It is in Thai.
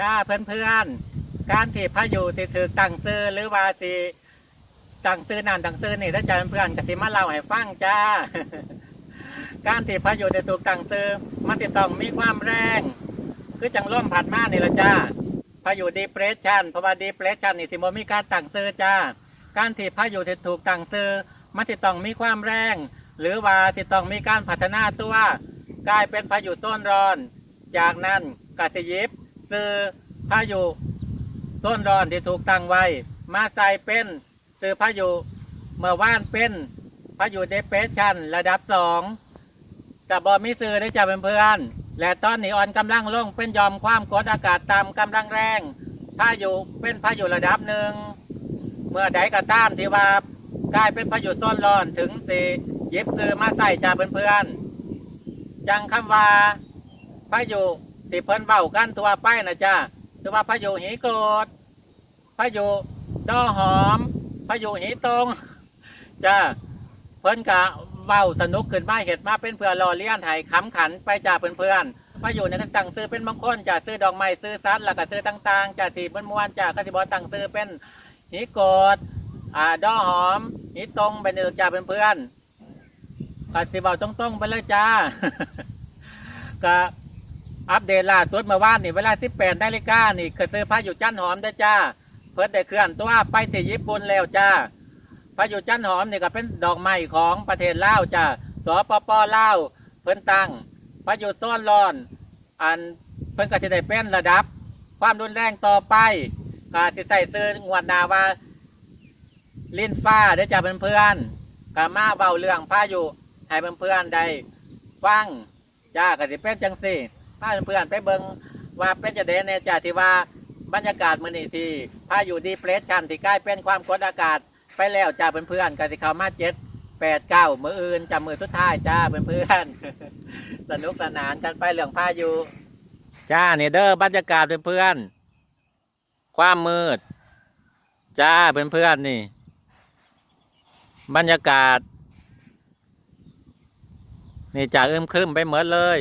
จ้าเพื่อนๆ การที่พายุสิถือตั้งซื้อหรือว่าสิตั้งซื้อนั่นตั้งซื้อนี่ถ้าจ้าเพื่อนๆก็สิมาเล่าให้ฟังจ้า การที่พายุจะถูกตั้งซื้อมันติดต้องมีความแรง คือจังร่มผัดมานี่ละจ้าพายุดีเพรสชันเพราะว่าดีเพรสชันนี่สิบ่มีการตั้งซื้อจ้า การที่พายุจะถูกตั้งซื้อมันติดต้องมีความแรง หรือว่าติดต้องมีการพัฒนาตัวกลายเป็นพายุโซนร้อน จากนั้นกสิยิบ ซื้อพายุโซนร้อนที่ถูกตั้งไว้ มาใส่เป็นซื้อพายุเมื่อว่านเป็นพายุเดเปชันระดับสองแต่บอมีซื้อได้จากเพื่อนๆและตอนนี้อ่อนกำลังลงเป็นยอมความกดอากาศต่ำกำลังแรงพายุเป็นพายุระดับหนึ่งเมื่อใดก็ตามที่ว่ากลายเป็นพายุโซนร้อนถึงสิเย็บซื้อมาใส่จากเพื่อนๆจังคำว่าพายุ ที่เพิ่นเบ้ากันตัวไปนะจ้าตัวว่าพายุหีโกรธพายุดอหอมพายุหีตรงจ้าเพิ่นกะเบ้าสนุกขึ้นมาเห็ดมาเป็นเพื่อรอเลี้ยนให้ขำขันไปจ้าเพื่อนๆพายุในต่างซื้อเป็นบางคนจ้าซื้อดอกไม้ซื้อซัดแล้วก็ซื้อต่างๆจ้าที่มันมวนจ้าก็สิบอต่างซื้อเป็นหีโกรธอ่าดอหอมหีตรงเป็นจ้าเพื่อนๆก็สิบอกตรงๆไปเลยจ้าก็ อัปเดตล่าสุดเมื่อวานนี่เวลาที่แปดนาฬิกานี่เคยเจอพายุจันหอมได้จ้า เพิ่นได้เคลื่อนตัวไปที่ญี่ปุ่นแล้วจ้าพายุจันหอมนี่ก็เป็นดอกไม้ของประเทศลาวจ้าสปปลาวเพิ่นตั้งพายุโซนร้อน อันเพิ่นก็จะได้เป็นระดับ ความรุนแรงต่อไปก็สิใส่ซื้องวดนาว่าลิ้นฟ้าได้จ้าเพื่อนๆก็มาเบาเรื่องพายุให้เพื่อนๆได้ฟังจ้าก็สิเป็นจังสี่ พาเพื่อนไปเบิงว่าเป็นจะเดนในจ้าที่ว่าบรรยากาศมื้อนี้ที่พาอยู่ดีเพรสชันที่ใกล้เป็นความกดอากาศไปแล้วจ้าเพื่อนๆก็สิเขามาเจ็ดแปดเก้ามืออื่นจ้ามือสุดท้ายจ้าเพื่อนๆสนุกสนานกันไปเรื่องพาอยุจ้าเนี่ยเด้อบรรยากาศเพื่อนๆความมืด จ้าเพื่อนๆนี่ บรรยากาศนี่จากอึมครึมไปหมดเลย